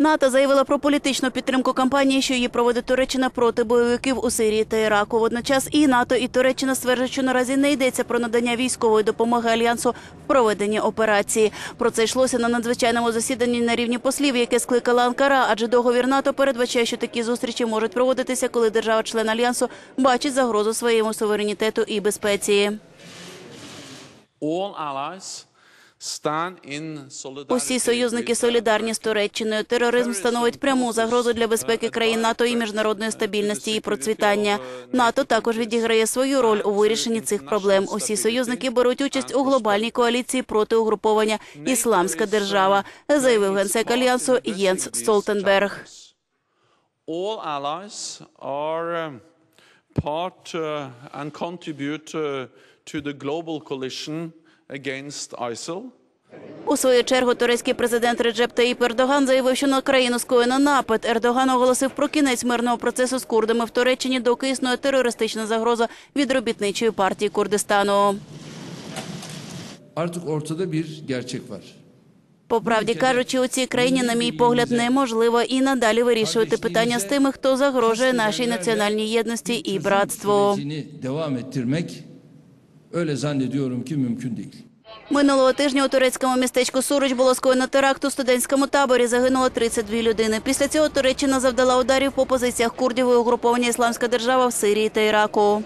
НАТО заявила про політичну підтримку кампанії, що її проводить Туреччина проти бойовиків у Сирії та Іраку. Водночас і НАТО, і Туреччина стверджують, що наразі не йдеться про надання військової допомоги альянсу в проведенні операції. Про це йшлося на надзвичайному засіданні на рівні послів, яке скликала Анкара, адже договір НАТО передбачає, що такі зустрічі можуть проводитися, коли держава-член альянсу бачить загрозу своєму суверенітету і безпеці. Усі союзники солідарні з Туреччиною. Тероризм становить пряму загрозу для безпеки країн НАТО і міжнародної стабільності і процвітання. НАТО також відіграє свою роль у вирішенні цих проблем. Усі союзники беруть участь у глобальній коаліції проти угруповання Ісламська держава, заявив генсек альянсу Єнс Столтенберг. Um, part uh, and contribute uh, to the global coalition. У свою чергу турецький президент Реджеп Таїп Ердоган заявив, що на країну скоєно напад. Ердоган оголосив про кінець мирного процесу з курдами в Туреччині, доки існує терористична загроза від робітничої партії Курдистану. Artık ortada bir gerçek var. По правді кажучи, у цій країні, на мій погляд, неможливо і надалі вирішувати питання з тими, хто загрожує нашій національній єдності і братству. Öyle zannediyorum ki mümkün değil. Минулого тижня у турецькому містечку Суруч було скоєно теракт у студентському таборі. Загинуло 32 людини. Після цього Туреччина завдала ударів по позиціях курдів і угруповання Ісламська держава в Сирії та Іраку.